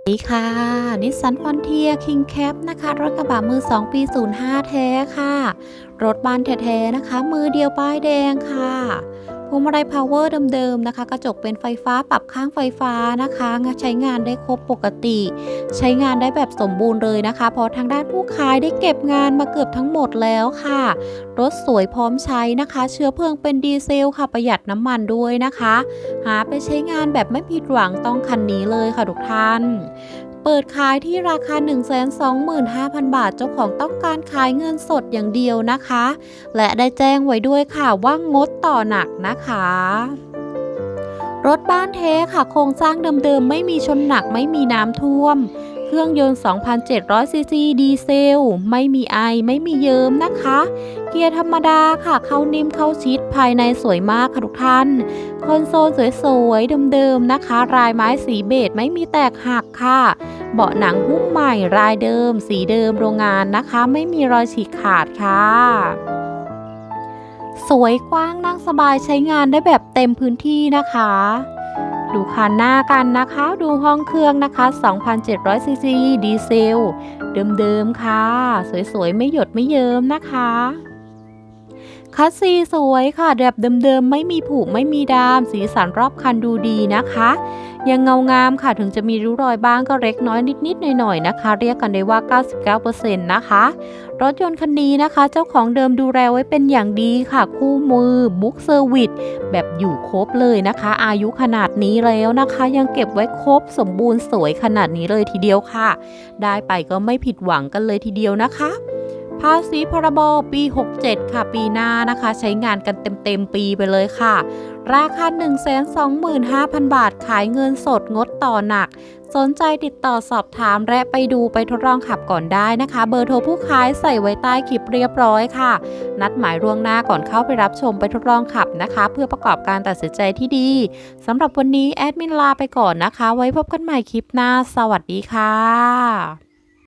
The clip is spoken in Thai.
สวัสดีค่ะนิสสันฟอนเทียคิงแคปนะคะ รถกระบะมือ 2 ปี 05 แท้ค่ะ รถบ้านแท้ๆนะคะ มือเดียวป้ายแดงค่ะ พวงมาลัยพาวเวอร์เดิมๆนะคะ กระจกเป็นไฟฟ้าปรับข้างไฟฟ้านะคะใช้งานได้ครบปกติ ใช้งานได้แบบสมบูรณ์เลยนะคะ เพราะทางด้านผู้ขายได้เก็บงานมาเกือบทั้งหมดแล้วค่ะ รถสวยพร้อมใช้นะคะ เชื้อเพลิงเป็นดีเซลค่ะประหยัดน้ำมันด้วยนะคะ หาไปใช้งานแบบไม่ผิดหวังต้องคันนี้เลยค่ะทุกท่าน เปิดขายที่ราคา 125,000 บาท เจ้าของต้องการขายเงินสดอย่างเดียวนะคะ และได้แจ้งไว้ด้วยค่ะว่างดต่อหนักนะคะรถบ้านเทค่ะ โครงสร้างเดิมๆ ไม่มีชนหนักไม่มีน้ำท่วม เครื่องยนต์ 2,700ซีซีดีเซล ไม่มีไอ ไม่มีเยิ้มนะคะ เกียร์ธรรมดาค่ะ เข้านิ่มเข้าชิดภายในสวยมากค่ะทุกท่าน คอนโซลสวยๆเดิมๆนะคะ รายไม้สีเบจไม่มีแตกหักค่ะ เบาะหนังหุ้มใหม่รายเดิม สีเดิมโรงงานนะคะ ไม่มีรอยฉีกขาดค่ะสวยกว้างนั่งสบายใช้งานได้แบบเต็มพื้นที่นะคะ ดูคันหน้ากันนะคะ ดูห้องเครื่องนะคะ2,700ซีซีดีเซล เดิมๆค่ะ สวยๆ ไม่หยดไม่เยิ้มนะคะ คัสซีสวยค่ะแบบเดิมๆ ไม่มีผุไม่มีดาม สีสันรอบคันดูดีนะคะ ยังเงางามค่ะถึงจะมีริ้วรอยบ้างก็เล็กน้อยนิดๆ หน่อยๆ นะคะ เรียกกันได้ว่า 99%นะคะ รถยนต์คันนี้นะคะ เจ้าของเดิมดูแลไว้เป็นอย่างดีค่ะ คู่มือบุ๊กเซอร์วิสแบบอยู่ครบเลยนะคะ อายุขนาดนี้แล้วนะคะ ยังเก็บไว้ครบสมบูรณ์สวยขนาดนี้เลยทีเดียวค่ะ ได้ไปก็ไม่ผิดหวังกันเลยทีเดียวนะคะ ภาษีพรบปี 67 ค่ะ ปีหน้านะคะ ใช้งานกันเต็มๆปีไปเลยค่ะ ราคา 125,000 บาทขายเงินสดงดต่อหนัก สนใจติดต่อสอบถามและไปดูไปทดลองขับก่อนได้นะคะ เบอร์โทรผู้ขายใส่ไว้ใต้คลิปเรียบร้อยค่ะ นัดหมายล่วงหน้าก่อนเข้าไปรับชมไปทดลองขับนะคะ เพื่อประกอบการตัดสินใจที่ดีสำหรับวันนี้แอดมินลาไปก่อนนะคะ ไว้พบกันใหม่คลิปหน้า สวัสดีค่ะ